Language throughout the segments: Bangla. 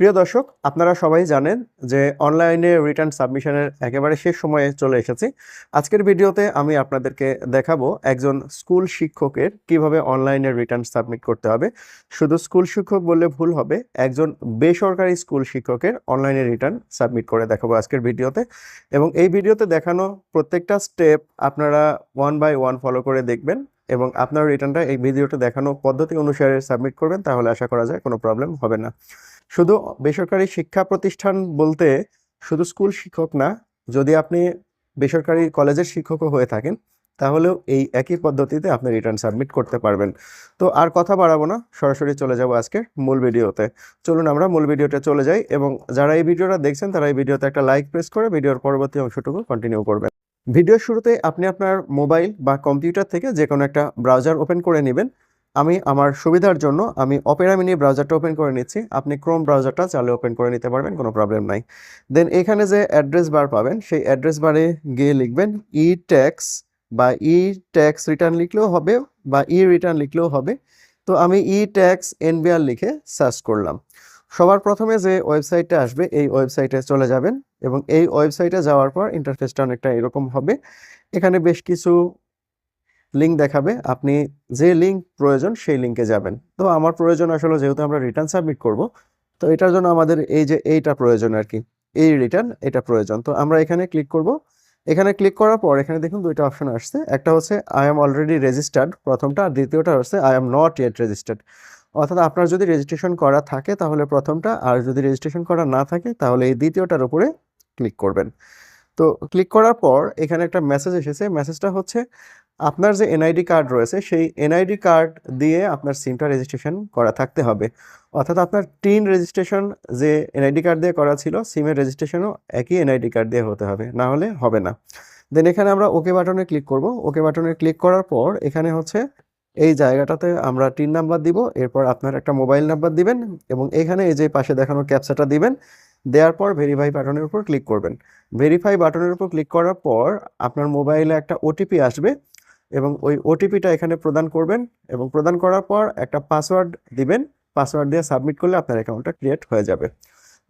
প্রিয় দর্শক, আপনারা সবাই জানেন যে অনলাইনে রিটার্ন সাবমিশনের একেবারে শেষ সময়ে চলে এসেছি। আজকের ভিডিওতে আমি আপনাদেরকে দেখাবো একজন স্কুল শিক্ষকের কীভাবে অনলাইনে রিটার্ন সাবমিট করতে হবে। শুধু স্কুল শিক্ষক বললে ভুল হবে, একজন বেসরকারি স্কুল শিক্ষকের অনলাইনে রিটার্ন সাবমিট করে দেখাবো আজকের ভিডিওতে। এবং এই ভিডিওতে দেখানো প্রত্যেকটা স্টেপ আপনারা ওয়ান বাই ওয়ান ফলো করে দেখবেন এবং আপনার রিটার্নটা এই ভিডিওতে দেখানো পদ্ধতি অনুসারে সাবমিট করবেন, তাহলে আশা করা যায় কোনো প্রবলেম হবে না। শুধু বেসরকারি শিক্ষা প্রতিষ্ঠান বলতে শুধু স্কুল শিক্ষক না, যদি আপনি বেসরকারি কলেজের শিক্ষকও হয়ে থাকেন, তাহলেও এই একই পদ্ধতিতে আপনি রিটার্ন সাবমিট করতে পারবেন। তো আর কথা বাড়াবো না, সরাসরি চলে যাব আজকে মূল ভিডিওতে। চলুন আমরা মূল ভিডিওতে চলে যাই এবং যারা এই ভিডিওটা দেখছেন, তারা এই ভিডিওতে একটা লাইক প্রেস করে ভিডিওর পরবর্তী অংশটুকু কন্টিনিউ করবেন। ভিডিওর শুরুতে আপনি আপনার মোবাইল বা কম্পিউটার থেকে যে কোনো একটা ব্রাউজার ওপেন করে নেবেন। আমি আমার সুবিধার জন্য আমি অপেরা মিনি ব্রাউজারটা ওপেন করে নিচ্ছি। আপনি ক্রোম ব্রাউজারটা চালে ওপেন করে নিতে পারবেন, কোনো প্রবলেম নাই। দেন এখানে যে অ্যাড্রেস বার পাবেন, সেই অ্যাড্রেস বারে গিয়ে লিখবেন ই ট্যাক্স বা ই ট্যাক্স রিটার্ন লিখলেও হবে বা ই রিটার্ন লিখলেও হবে। তো আমি ই ট্যাক্স এনবিআর লিখে সার্চ করলাম। সবার প্রথমে যে ওয়েবসাইটটা আসবে, এই ওয়েবসাইটে চলে যাবেন এবং এই ওয়েবসাইটে যাওয়ার পর ইন্টারফেসটা অনেকটা এরকম হবে। এখানে বেশ কিছু লিঙ্ক দেখাবে, আপনি যে লিঙ্ক প্রয়োজন সেই লিঙ্কে যাবেন। তো আমার প্রয়োজন আসলে যেহেতু আমরা রিটার্ন সাবমিট করব, তো এটার জন্য আমাদের এই যে এইটা প্রয়োজন আর কি, এই রিটার্ন এটা প্রয়োজন। তো আমরা এখানে ক্লিক করব। এখানে ক্লিক করার পর এখানে দেখুন দুইটা অপশন আসছে। একটা হচ্ছে আই এম অলরেডি রেজিস্টার্ড প্রথমটা, আর দ্বিতীয়টা হচ্ছে I am not yet registered অর্থাৎ আপনার যদি রেজিস্ট্রেশন করা থাকে তাহলে প্রথমটা, আর যদি রেজিস্ট্রেশন করা না থাকে তাহলে এই দ্বিতীয়টার উপরে ক্লিক করবেন। তো ক্লিক করার পর এখানে একটা মেসেজ এসেছে। মেসেজটা হচ্ছে আপনার যে এনআইডি কার্ড রয়েছে, সেই এনআইডি কার্ড দিয়ে আপনার সিমটা রেজিস্ট্রেশন করা থাকতে হবে। অর্থাৎ আপনার টিন রেজিস্ট্রেশন যে এনআইডি কার্ড দিয়ে করা ছিল সিমের রেজিস্ট্রেশনও একই এনআইডি কার্ড দিয়ে হতে হবে, না হলে হবে না। দেন এখানে আমরা ওকে বাটনে ক্লিক করব। ওকে বাটনে ক্লিক করার পর এখানে হচ্ছে এই জায়গাটাতে আমরা টিন নাম্বার দিব, এরপর আপনার একটা মোবাইল নাম্বার দিবেন এবং এখানে এই যে পাশে দেখানো ক্যাপচাটা দিবেন, দেওয়ার পর ভেরিফাই বাটনের উপর ক্লিক করবেন। ভেরিফাই বাটনের উপর ক্লিক করার পর আপনার মোবাইলে একটা ওটিপি আসবে এবং ওই ওটিপিটা এখানে প্রদান করবেন এবং প্রদান করার পর একটা পাসওয়ার্ড দিবেন। পাসওয়ার্ড দিয়ে সাবমিট করলে আপনার অ্যাকাউন্টটা ক্রিয়েট হয়ে যাবে।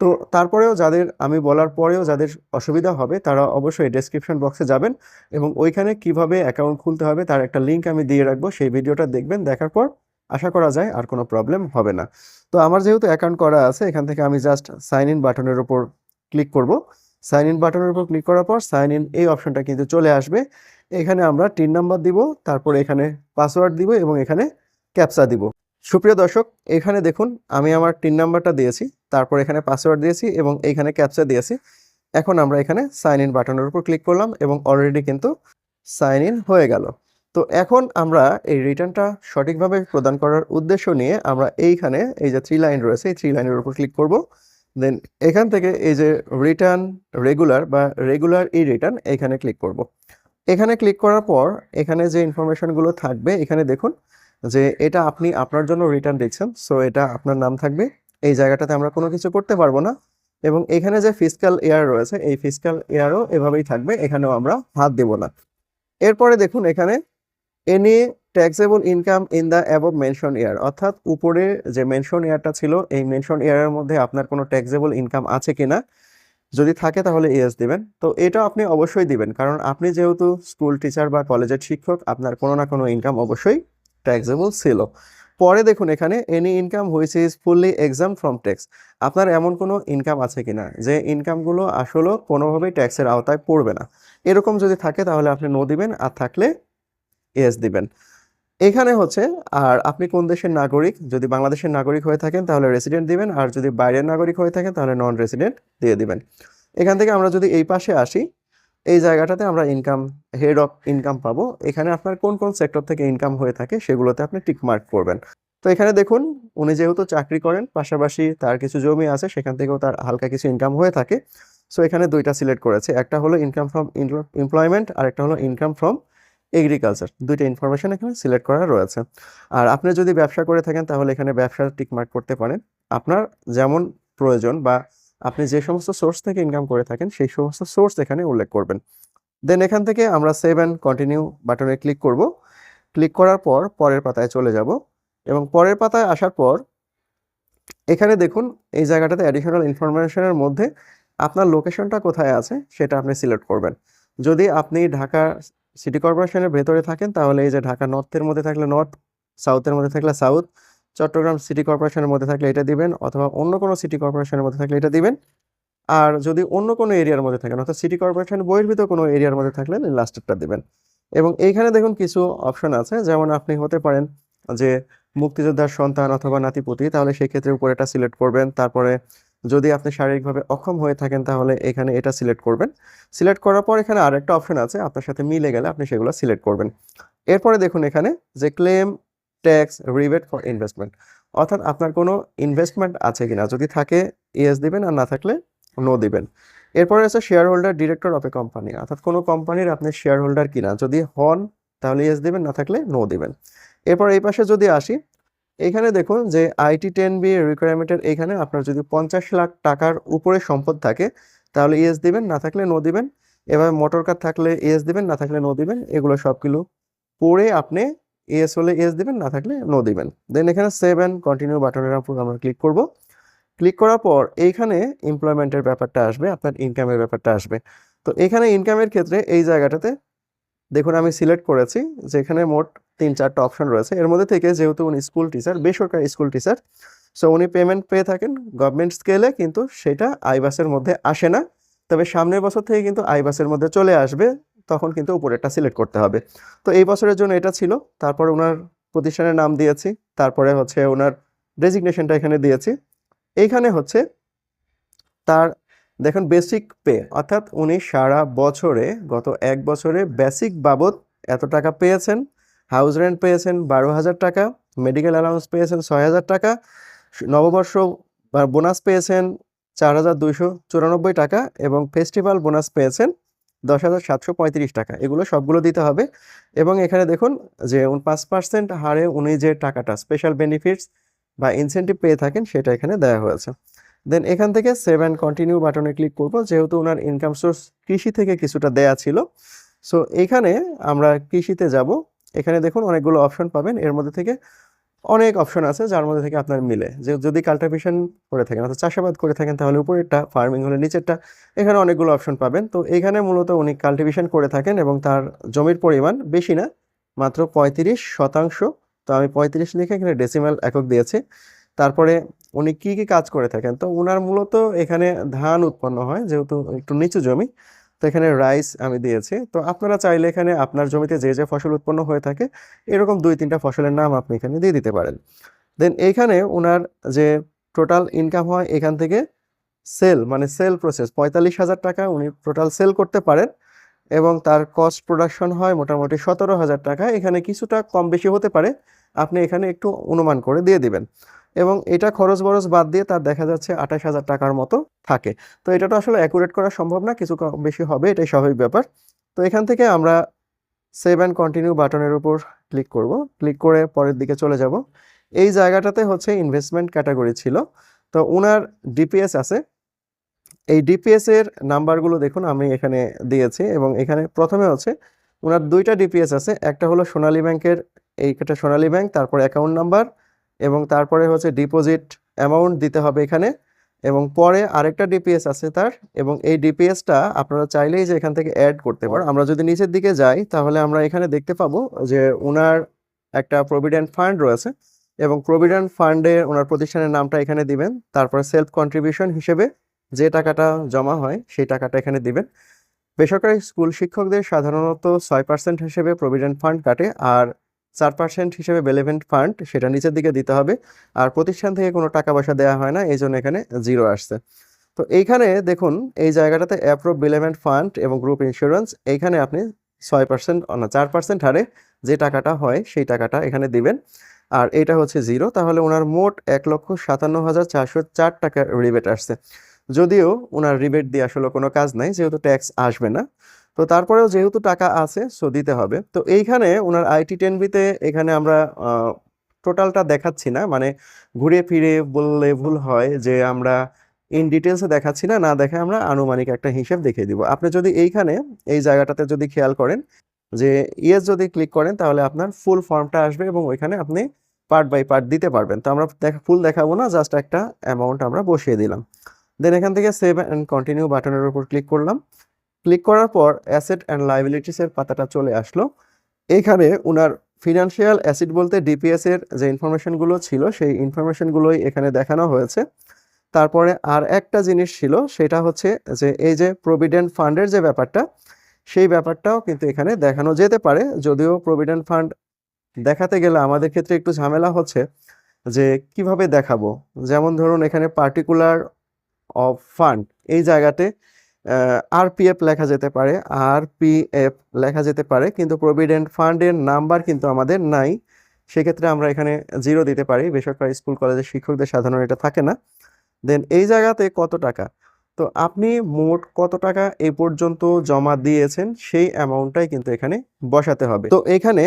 তো তারপরেও যাদের, আমি বলার পরেও যাদের অসুবিধা হবে, তারা অবশ্যই ডেসক্রিপশন বক্সে যাবেন এবং ওইখানে কীভাবে অ্যাকাউন্ট খুলতে হবে তার একটা লিঙ্ক আমি দিয়ে রাখব। সেই ভিডিওটা দেখবেন, দেখার পর আশা করা যায় আর কোনো প্রবলেম হবে না। তো আমার যেহেতু অ্যাকাউন্ট করা আছে, এখান থেকে আমি জাস্ট সাইন ইন বাটনের উপর ক্লিক করব। সাইন ইন বাটনের উপর ক্লিক করার পর সাইন ইন এই অপশনটা কিন্তু চলে আসবে। এখানে আমরা টিন নাম্বার দিব, তারপর এখানে পাসওয়ার্ড দিব এবং এখানে ক্যাপসা দিব। সুপ্রিয় দর্শক, এখানে দেখুন আমি আমার টিন নাম্বারটা দিয়েছি, তারপর এখানে পাসওয়ার্ড দিয়েছি এবং এইখানে ক্যাপসা দিয়েছি। এখন আমরা এখানে সাইন ইন বাটনের উপর ক্লিক করলাম এবং অলরেডি কিন্তু সাইন ইন হয়ে গেল। তো এখন আমরা এই রিটার্নটা সঠিকভাবে প্রদান করার উদ্দেশ্য নিয়ে আমরা এইখানে এই যে থ্রি লাইন রয়েছে, এই থ্রি লাইনের উপর ক্লিক করব। দেন এখান থেকে এই যে রিটার্ন রেগুলার বা রেগুলার ই রিটার্ন এখানে ক্লিক করব। এখানে ক্লিক করার পর এখানে যে ইনফরমেশনগুলো থাকবে, এখানে দেখুন যে এটা আপনি আপনার জন্য রিটার্ন দিচ্ছেন সো এটা আপনার নাম থাকবে। এই জায়গাটাতে আমরা কোনো কিছু করতে পারব না। এবং এখানে যে ফিজিক্যাল এয়ার রয়েছে, এই ফিজিক্যাল এয়ারও এভাবেই থাকবে। এখানেও আমরা হাত দেব না। এরপরে দেখুন এখানে any taxable income in the above mention year অর্থাৎ উপরে যে মেনশন ইয়ারটা ছিল, এই মেনশন ইয়ারের মধ্যে আপনার কোনো ট্যাক্সেবল ইনকাম আছে কিনা যদি থাকে তাহলে ইয়েস দিবেন। তো এটা আপনি অবশ্যই দিবেন, কারণ আপনি যেহেতু স্কুল টিচার বা কলেজের শিক্ষক, আপনার কোনো না কোনো ইনকাম অবশ্যই ট্যাক্সেবল ছিল। পরে দেখুন, এখানে any income which is fully exempt from tax আপনার এমন কোনো ইনকাম আছে কি না যে ইনকামগুলো আসলেও কোনোভাবেই ট্যাক্সের আওতায় পড়বে না। এরকম যদি থাকে তাহলে আপনি নো দিবেন, আর থাকলে ইয়েস দিবেন। এখানে হচ্ছে, আর আপনি কোন দেশের নাগরিক, যদি বাংলাদেশের নাগরিক হয়ে থাকেন তাহলে রেসিডেন্ট দিবেন, আর যদি বাইরের নাগরিক হয়ে থাকেন তাহলে নন রেসিডেন্ট দিয়ে দিবেন। এখান থেকে আমরা যদি এই পাশে আসি, এই জায়গাটাতে আমরা ইনকাম হেড অফ ইনকাম পাবো। এখানে আপনার কোন কোন সেক্টর থেকে ইনকাম হয়ে থাকে সেগুলোতে আপনি টিক মার্ক করবেন। তো এখানে দেখুন, উনি যেহেতু চাকরি করেন, পাশাপাশি তার কিছু জমি আছে, সেখান থেকেও তার হালকা কিছু ইনকাম হয়ে থাকে। সো এখানে দুইটা সিলেক্ট করেছে, একটা হলো ইনকাম ফ্রম এমপ্লয়মেন্ট আর একটা হলো ইনকাম ফ্রম এগ্রিকালচার দুইটা ইনফরমেশন এখানে সিলেক্ট করা রয়েছে। আর আপনি যদি ব্যবসা করে থাকেন, তাহলে এখানে ব্যবসার টিক মার্ক করতে পারেন। আপনার যেমন প্রয়োজন বা আপনি যে সমস্ত সোর্স থেকে ইনকাম করে থাকেন, সেই সমস্ত সোর্স এখানে উল্লেখ করবেন। দেন এখান থেকে আমরা সেভ অ্যান্ড কন্টিনিউ বাটনে ক্লিক করব। ক্লিক করার পর পরের পাতায় চলে যাব এবং পরের পাতায় আসার পর এখানে দেখুন, এই জায়গাটাতে অ্যাডিশনাল ইনফরমেশনের মধ্যে আপনার লোকেশনটা কোথায় আছে, সেটা আপনি সিলেক্ট করবেন। যদি আপনি ঢাকা সিটি কর্পোরেশনের ভেতরে থাকেন, তাহলে এই যে ঢাকা নর্থের মধ্যে থাকলে নর্থ, সাউথের মধ্যে থাকলে সাউথ, চট্টগ্রাম সিটি কর্পোরেশনের মধ্যে থাকলে এটা দিবেন, অথবা অন্য কোনো সিটি কর্পোরেশনের মধ্যে থাকলে এটা দিবেন। আর যদি অন্য কোনো এরিয়ার মধ্যে থাকেন, অর্থাৎ সিটি কর্পোরেশন বহির্ভূত কোনো এরিয়ার মধ্যে থাকলে লাস্টেরটা দিবেন। এবং এইখানে দেখুন কিছু অপশন আছে, যেমন আপনি হতে পারেন যে মুক্তিযোদ্ধার সন্তান অথবা নাতিপুতি, তাহলে সেই ক্ষেত্রে উপরে এটা সিলেক্ট করবেন, তারপরে যদি আপনি শারীরিকভাবে অক্ষম হয়ে থাকেন, তাহলে এখানে এটা সিলেক্ট করবেন। সিলেক্ট করার পর এখানে আরেকটা অপশন আছে, আপনার সাথে মিলে গেলে আপনি সেগুলো সিলেক্ট করবেন। এরপরে দেখুন এখানে যে claim tax rebate for investment অর্থাৎ আপনার কোনো ইনভেস্টমেন্ট আছে কিনা, যদি থাকে ইয়েস দিবেন আর না থাকলে নো দিবেন। এরপরে আছে share holder director of a company অর্থাৎ কোনো কোম্পানির আপনি শেয়ার হোল্ডার কিনা, যদি হন তাহলে ইয়েস দিবেন, না থাকলে নো দিবেন। এরপর এই পাশে যদি আসি এখানে দেখুন যে আইটি টেন বি রিকোয়ারমেন্টের এখানে আপনার যদি পঞ্চাশ লাখ টাকার উপরে সম্পদ থাকে, তাহলে ইয়েস দিবেন, না থাকলে নো দিবেন। এবার মোটর কার থাকলে ইয়েস দিবেন, না থাকলে নো দিবেন। এগুলো সবগুলো পড়ে আপনি ইয়েস হলে ইয়েস দিবেন, না থাকলে নো দিবেন। দেন এখানে সেভ অ্যান্ড কন্টিনিউ বাটনের উপর আমরা ক্লিক করব। ক্লিক করার পর এইখানে এমপ্লয়মেন্টের ব্যাপারটা আসবে, আপনার ইনকামের ব্যাপারটা আসবে। তো এখানে ইনকামের ক্ষেত্রে এই জায়গাটাতে দেখুন আমি সিলেক্ট করেছি, যেখানে মোট তিন, চারটা অপশন রয়েছে। এর মধ্যে থেকে যেহেতু উনি স্কুল টিচার বেসরকারি স্কুল টিচার সো উনি পেমেন্ট পেয়ে থাকেন গভর্নমেন্ট স্কেলে কিন্তু সেটা আইবাসের মধ্যে আসে না। তবে সামনের বছর থেকে কিন্তু আইবাসের মধ্যে চলে আসবে, তখন কিন্তু উপরেরটা সিলেক্ট করতে হবে। তো এই বছরের জন্য এটা ছিল। তারপর ওনার প্রতিষ্ঠানের নাম দিয়েছি। তারপরে হচ্ছে ওনার ডেজিগনেশনটা এখানে দিয়েছি। এইখানে হচ্ছে তার, দেখুন বেসিক পে অর্থাৎ উনি সারা বছরে, গত এক বছরে বেসিক বাবদ এত টাকা পেয়েছেন। হাউস রেন্ট পেয়েছেন বারো হাজার টাকা, মেডিকেল অ্যালাউন্স পেয়েছেন ছয় হাজার টাকা, নববর্ষ বোনাস পেয়েছেন চার হাজার দুইশো চুরানব্বই টাকা এবং ফেস্টিভ্যাল বোনাস পেয়েছেন দশ হাজার সাতশো পঁয়ত্রিশ টাকা। এগুলো সবগুলো দিতে হবে এবং এখানে দেখুন যে পাঁচ পার্সেন্ট হারে উনি যে টাকাটা স্পেশাল বেনিফিটস বা ইনসেন্টিভ পেয়ে থাকেন সেটা এখানে দেওয়া হয়েছে। দেন এখান থেকে সেভ অ্যান্ড কন্টিনিউ বাটনে ক্লিক করব, যেহেতু ওনার ইনকাম সোর্স কৃষি থেকে কিছুটা দেয়া ছিল। সো এখানে আমরা কৃষিতে যাব এখানে দেখুন অনেকগুলো অপশন পাবেন। এর মধ্যে থেকে অনেক অপশন আছে যার মধ্যে থেকে আপনার মিলে। যে যদি কাল্টিভেশন করে থাকেন অর্থাৎ চাষাবাদ করে থাকেন তাহলে উপরেরটা ফার্মিং হলে নিচেরটা, এখানে অনেকগুলো অপশন পাবেন। তো এখানে মূলত উনি কাল্টিভেশন করে থাকেন এবং তার জমির পরিমাণ বেশি না, মাত্র পঁয়ত্রিশ শতাংশ। তো আমি পঁয়ত্রিশ লিখে এখানে ডেসিমাল একক দিয়েছি। তারপরে উনি কি কি কাজ করে থাকেন? তো ওনার মূলত এখানে ধান উৎপন্ন হয়, যেহেতু একটু নিচু জমি তো এখানে রাইস আমি দিয়েছি। তো আপনারা চাইলে এখানে আপনার জমিতে যে যে ফসল উৎপন্ন হয়ে থাকে, এরকম দুই তিনটা ফসলের নাম আপনি এখানে দিয়ে দিতে পারেন। দেন এইখানে ওনার যে টোটাল ইনকাম হয়, এখান থেকে সেল মানে সেল প্রসেস পঁয়তাল্লিশ হাজার টাকা উনি টোটাল সেল করতে পারেন এবং তার কস্ট প্রোডাকশন হয় মোটামুটি সতেরো হাজার টাকা। এখানে কিছুটা কম বেশি হতে পারে, আপনি এখানে একটু অনুমান করে দিয়ে দিবেন। এবং এটা খরচ বরচ বাদ দিয়ে তার দেখা যাচ্ছে আঠাশ হাজার টাকার মতো থাকে। তো এটা তো আসলে অ্যাকুরেট করা সম্ভব না, কিছু কম বেশি হবে, এটাই স্বাভাবিক ব্যাপার। তো এখান থেকে আমরা সেভ অ্যান্ড কন্টিনিউ বাটনের উপর ক্লিক করব। ক্লিক করে পরের দিকে চলে যাব। এই জায়গাটাতে হচ্ছে ইনভেস্টমেন্ট ক্যাটাগরি ছিল। তো ওনার ডিপিএস আছে। এই ডিপিএস এর নাম্বারগুলো দেখুন, আমি এখানে দিয়েছি এবং এখানে প্রথমে হচ্ছে ওনার দুইটা ডিপিএস আছে। একটা হলো সোনালী ব্যাংকের, এইটা সোনালী ব্যাংক, তারপর অ্যাকাউন্ট নাম্বার এবং তারপরে হচ্ছে ডিপোজিট অ্যামাউন্ট দিতে হবে এখানে এবং পরে আরেকটা ডিপিএস আছে তার এবং এই ডিপিএসটা আপনারা চাইলেই যে এখান থেকে অ্যাড করতে পারেন আমরা যদি নিচের দিকে যাই তাহলে আমরা এখানে দেখতে পাবো যে ওনার একটা প্রভিডেন্ট ফান্ড রয়েছে এবং প্রভিডেন্ট ফান্ডে ওনার প্রতিষ্ঠানের নামটা এখানে দিবেন তারপরে সেলফ কন্ট্রিবিউশন হিসেবে যে টাকাটা জমা হয় সেই টাকাটা এখানে দিবেন। বেসরকারি স্কুল শিক্ষকদের সাধারণত ছয় পার্সেন্ট হিসেবে প্রভিডেন্ট ফান্ড কাটে আর চার পার্সেন্ট হিসেবে বেলেভেন্ট ফান্ড সেটা নিচের দিকে দিতে হবে। আর প্রতিষ্ঠান থেকে কোনো টাকা পয়সা দেওয়া হয় না, এই জন্য এখানে জিরো আসছে। তো এইখানে দেখুন, এই জায়গাটাতে অ্যাপ্রো বেলেভেন্ট ফান্ড এবং গ্রুপ ইন্স্যুরেন্স এইখানে আপনি ছয় পার্সেন্ট না, চার পার্সেন্ট হারে যে টাকাটা হয়, সেই টাকাটা এখানে দিবেন। আর এটা হচ্ছে জিরো তাহলে ওনার মোট এক লক্ষ সাতান্ন হাজার চারশো চার টাকা রিবেট আসছে। যদিও ওনার রিবেট দিয়ে আসলে কোনো কাজ নাই, যেহেতু ট্যাক্স আসবে না। তো তারপরেও যেহেতু টাকা আছে সো দিতে হবে। তো এইখানে ওনার আইটি টেন বিতে এখানে আমরা টোটালটা দেখাচ্ছি না। মানে ঘুরে ফিরে বললে ভুল হয় যে আমরা ইন ডিটেলসে দেখাচ্ছি না না দেখে আমরা আনুমানিক একটা হিসেব দেখিয়ে দিব। আপনি যদি এইখানে, এই জায়গাটাতে যদি খেয়াল করেন যে ইয়েস যদি ক্লিক করেন, তাহলে আপনার ফুল ফর্মটা আসবে এবং ওইখানে আপনি পার্ট বাই পার্ট দিতে পারবেন। তো আমরা দেখা ফুল দেখাবো না জাস্ট একটা অ্যামাউন্ট আমরা বসিয়ে দিলাম। দেন এখান থেকে সেভ অ্যান্ড কন্টিনিউ বাটনের উপর ক্লিক করলাম। ক্লিক করার পর অ্যাসেট অ্যান্ড লাইবিলিটিসের পাতাটা চলে আসলো। এখানে ওনার ফিনান্সিয়াল অ্যাসিড বলতে ডিপিএস এর যে ইনফরমেশনগুলো ছিল, সেই ইনফরমেশনগুলোই এখানে দেখানো হয়েছে। তারপরে আর একটা জিনিস ছিল, সেটা হচ্ছে যে এই যে প্রভিডেন্ট ফান্ডের যে ব্যাপারটা, সেই ব্যাপারটাও কিন্তু এখানে দেখানো যেতে পারে। যদিও প্রভিডেন্ট ফান্ড দেখাতে গেলে আমাদের ক্ষেত্রে একটু ঝামেলা হচ্ছে যে কীভাবে দেখাবো? যেমন ধরুন এখানে পার্টিকুলার অফ ফান্ড এই জায়গাতে আরপিএফ লেখা যেতে পারে আরপিএফ লেখা যেতে পারে, কিন্তু প্রভিডেন্ট ফান্ডের নাম্বার কিন্তু আমাদের নাই। সেক্ষেত্রে আমরা এখানে জিরো দিতে পারি, বেসরকারি স্কুল, কলেজের শিক্ষকদের সাধারণ এটা থাকে না। দেন এই জায়গাতে কত টাকা? তো আপনি মোট কত টাকা এ পর্যন্ত জমা দিয়েছেন, সেই অ্যামাউন্টটাই কিন্তু এখানে বসাতে হবে। তো এখানে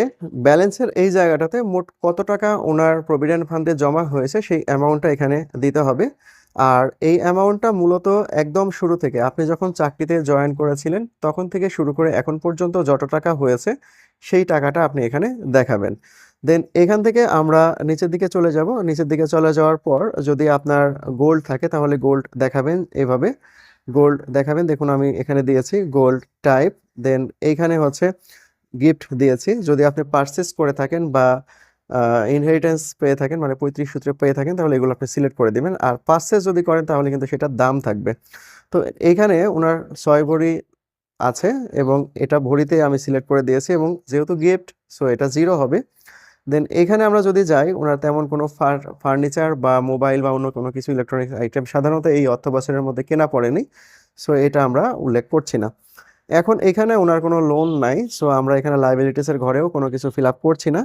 ব্যালেন্সের এই জায়গাটাতে মোট কত টাকা ওনার প্রভিডেন্ট ফান্ডে জমা হয়েছে, সেই অ্যামাউন্টটা এখানে দিতে হবে। আর এই অ্যামাউন্টটা মূলত একদম শুরু থেকে, আপনি যখন চাকরিতে জয়েন করেছিলেন, তখন থেকে শুরু করে এখন পর্যন্ত যত টাকা হয়েছে, সেই টাকাটা আপনি এখানে দেখাবেন। দেন এখান থেকে আমরা নিচের দিকে চলে যাব। নিচের দিকে চলে যাওয়ার পর যদি আপনার গোল্ড থাকে, তাহলে গোল্ড দেখাবেন এভাবে। গোল্ড দেখাবেন, দেখুন আমি এখানে দিয়েছি গোল্ড টাইপ দেন এইখানে হচ্ছে গিফট দিয়েছি। যদি আপনি পারচেস করে থাকেন বা ইনহেরিটেন্স পেয়ে থাকেন মানে পঁয়ত্রিশ সূত্রে পেয়ে থাকেন, তাহলে এগুলো আপনি সিলেক্ট করে দিবেন। আর পারচেস যদি করেন, তাহলে কিন্তু সেটার দাম থাকবে। তো এইখানে ওনার ছয় ভরি আছে এবং এটা ভরিতে আমি সিলেক্ট করে দিয়েছি এবং যেহেতু গিফট সো এটা জিরো হবে। দেন এখানে আমরা যদি যাই, ওনার তেমন কোনো ফার্নিচার বা মোবাইল বা অন্য কোনো কিছু ইলেকট্রনিক্স আইটেম সাধারণত এই অর্থ বছরের মধ্যে কেনা পড়েনি সো এটা আমরা উল্লেখ করছি না। এখন এখানে ওনার কোনো লোন নাই সো আমরা এখানে লাইবিলিটিসের ঘরেও কোনো কিছু ফিল আপ করছি না।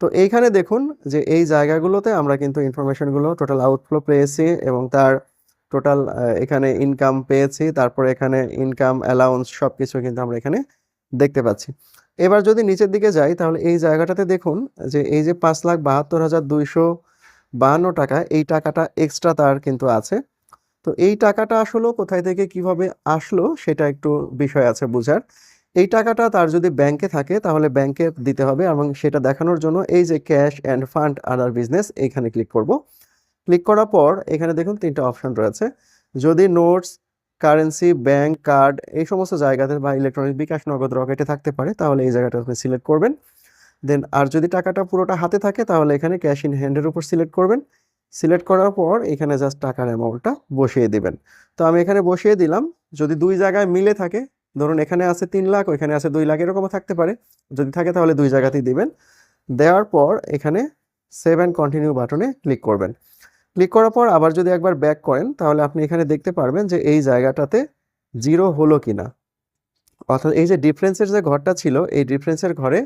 তো এইখানে দেখুন যে এই জায়গাগুলোতে আমরা কিন্তু ইনফরমেশনগুলো টোটাল আউটফ্লো পেয়েছি এবং তার টোটাল এখানে ইনকাম পেয়েছি, তারপরে এখানে ইনকাম অ্যালাউন্স সব কিছু কিন্তু আমরা এখানে দেখতে পাচ্ছি। এবার যদি নিচের দিকে যাই, তাহলে এই জায়গাটাতে দেখুন যে এই যে পাঁচ লাখ বাহাত্তর হাজার দুইশো বাহান্ন টাকা, এই টাকাটা এক্সট্রা তার কিন্তু আছে। তো এই টাকাটা আসলে কোথায় থেকে কীভাবে আসলো, সেটা একটু বিষয় আছে বোঝার। এই টাকাটা তার যদি ব্যাংকে থাকে, তাহলে ব্যাংকে দিতে হবে এবং সেটা দেখানোর জন্য এই যে cash and fund other business এইখানে ক্লিক করব। ক্লিক করার পর এখানে দেখুন তিনটা অপশন রয়েছে। যদি নোটস কারেন্সি ব্যাংক কার্ড এই সমস্ত জায়গাতে বা ইলেকট্রনিক বিকাশ নগদ রকেটে থাকতে পারে, তাহলে এই জায়গাটা আপনি সিলেক্ট করবেন। দেন আর যদি টাকাটা পুরোটা হাতে থাকে, তাহলে এখানে ক্যাশ ইন হ্যান্ডের উপর সিলেক্ট করবেন। সিলেক্ট করার পর এখানে জাস্ট টাকার অ্যামাউন্টটা বসিয়ে দিবেন। তো আমি এখানে বসিয়ে দিলাম। যদি দুই জায়গায় মিলে থাকে ধরুন এখানে আছে তিন লাখ, ওইখানে আছে দুই লাখ, এরকমও থাকতে পারে। যদি থাকে তাহলে দুই জায়গাতেই দিবেন। দেওয়ার পর এখানে সেভ অ্যান্ড কন্টিনিউ বাটনে ক্লিক করবেন। ক্লিক করার পর আবার যদি একবার ব্যাক করেন, তাহলে আপনি এখানে দেখতে পারবেন যে এই জায়গাটাতে জিরো হলো কিনা। অর্থাৎ এই যে ডিফারেন্সের যে ঘরটা ছিল, এই ডিফারেন্সের ঘরে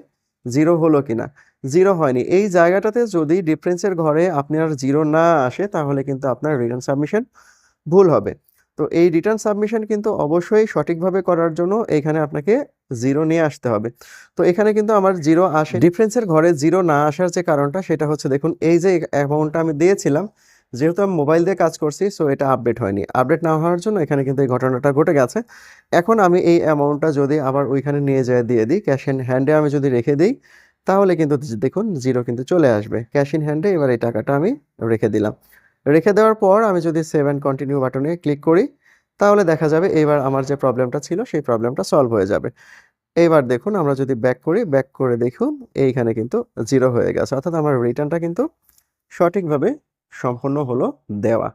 জিরো হলো কিনা। জিরো হয়নি। এই জায়গাটাতে যদি ডিফারেন্সের ঘরে আপনার জিরো না আসে, তাহলে কিন্তু আপনার রিটার্ন সাবমিশন ভুল হবে। তো এই রিটার্ন সাবমিশন কিন্তু অবশ্যই সঠিকভাবে করার জন্য এখানে আপনাকে জিরো নিয়ে আসতে হবে। তো এখানে কিন্তু আমার জিরো আসে। ডিফারেন্সের ঘরে জিরো না আসার যে কারণটা সেটা হচ্ছে দেখুন, এই যে অ্যামাউন্টটা আমি দিয়েছিলাম, যেহেতু আমি মোবাইল দিয়ে কাজ করছি সো এটা আপডেট হয়নি। আপডেট না হওয়ার জন্য এখানে কিন্তু এই ঘটনাটা ঘটে গেছে। এখন আমি এই অ্যামাউন্টটা যদি আবার ওইখানে নিয়ে যায় দিয়ে দিই ক্যাশ ইন হ্যান্ডে আমি যদি রেখে দিই, তাহলে কিন্তু দেখুন জিরো কিন্তু চলে আসবে। ক্যাশ ইন হ্যান্ডে এবার এই টাকাটা আমি রেখে দিলাম। রেখে দেওয়ার পর আমি যদি সেভ অ্যান্ড কন্টিনিউ বাটনে ক্লিক করি, তাহলে দেখা যাবে এবার আমার যে প্রবলেমটা ছিল, সেই প্রবলেমটা সলভ হয়ে যাবে। এবার দেখুন, আমরা যদি ব্যাক করি ব্যাক করে দেখুন, এইখানে কিন্তু জিরো হয়ে গেছে। অর্থাৎ আমার রিটার্নটা কিন্তু সঠিকভাবে সম্পূর্ণ হলো দেওয়া।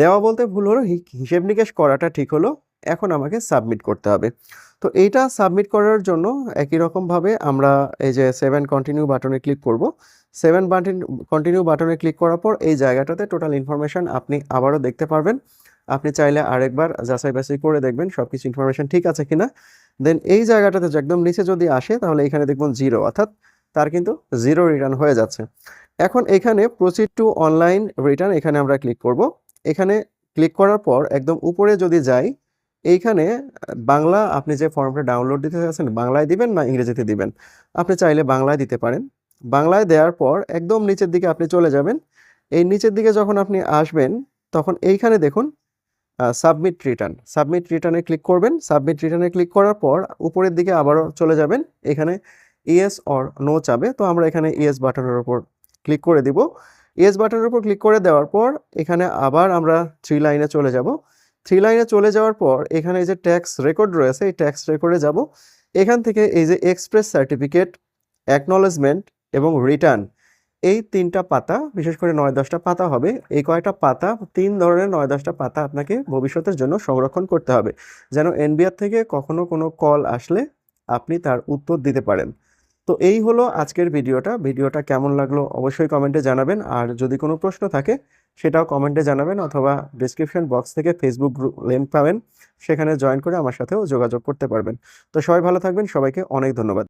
দেওয়া বলতে ভুল হলো হিসেব নিকেশ করাটা ঠিক হলো, এখন আমাকে সাবমিট করতে হবে। তো এইটা সাবমিট করার জন্য একই রকমভাবে আমরা এই যে সেভেন কন্টিনিউ বাটনে ক্লিক করব সেভেন বাটন কন্টিনিউ বাটনে ক্লিক করার পর এই জায়গাটাতে টোটাল ইনফরমেশন আপনি আবারও দেখতে পারবেন। আপনি চাইলে আরেকবার যাচাই বাছাই করে দেখবেন সব কিছু ইনফরমেশন ঠিক আছে কিনা। দেন এই জায়গাটাতে একদম নিচে যদি আসে, তাহলে এখানে দেখবেন জিরো অর্থাৎ তার কিন্তু জিরো রিটার্ন হয়ে যাচ্ছে। এখন এখানে প্রসিড টু অনলাইন রিটার্ন এখানে আমরা ক্লিক করব। এখানে ক্লিক করার পর একদম উপরে যদি যাই, এইখানে বাংলা আপনি যে ফর্মটা ডাউনলোড দিতে চাচ্ছেন বাংলায় দিবেন না ইংরেজিতে দিবেন? আপনি চাইলে বাংলায় দিতে পারেন। বাংলায় দেওয়ার পর একদম নিচের দিকে আপনি চলে যাবেন। এই নিচের দিকে যখন আপনি আসবেন, তখন এইখানে দেখুন সাবমিট রিটার্ন সাবমিট রিটার্নে ক্লিক করবেন। সাবমিট রিটার্নে ক্লিক করার পর উপরের দিকে আবারও চলে যাবেন। এখানে ইয়েস অর নো চাবে। তো আমরা এখানে ইয়েস বাটনের ওপর ক্লিক করে দিব। ইয়েস বাটনের উপর ক্লিক করে দেওয়ার পর এখানে আবার আমরা থ্রি লাইনে চলে যাব। থ্রি লাইনে চলে যাওয়ার পর এখানে যে ট্যাক্স রেকর্ড রয়েছে, এই ট্যাক্স রেকর্ডে যাব। এখান থেকে এই যে এক্সপ্রেস সার্টিফিকেট অ্যাকনলেজমেন্ট এবং রিটার্ন এই তিনটা পাতা, বিশেষ করে নয় দশটা পাতা হবে, এই কয়টা পাতা, তিন ধরনের নয় দশটা পাতা আপনাকে ভবিষ্যতের জন্য সংরক্ষণ করতে হবে। যেন এনবিআর থেকে কখনো কোনো কল আসলে আপনি তার উত্তর দিতে পারেন। তো এই হলো আজকের ভিডিওটা। ভিডিওটা কেমন লাগল অবশ্যই কমেন্টে জানাবেন। আর যদি কোনো প্রশ্ন থাকে, সেটাও কমেন্টে জানাবেন অথবা ডিসক্রিপশন বক্স থেকে ফেসবুক গ্রুপ লিঙ্ক পাবেন। সেখানে জয়েন করে আমার সাথেও যোগাযোগ করতে পারবেন। তো সবাই ভালো থাকবেন। সবাইকে অনেক ধন্যবাদ।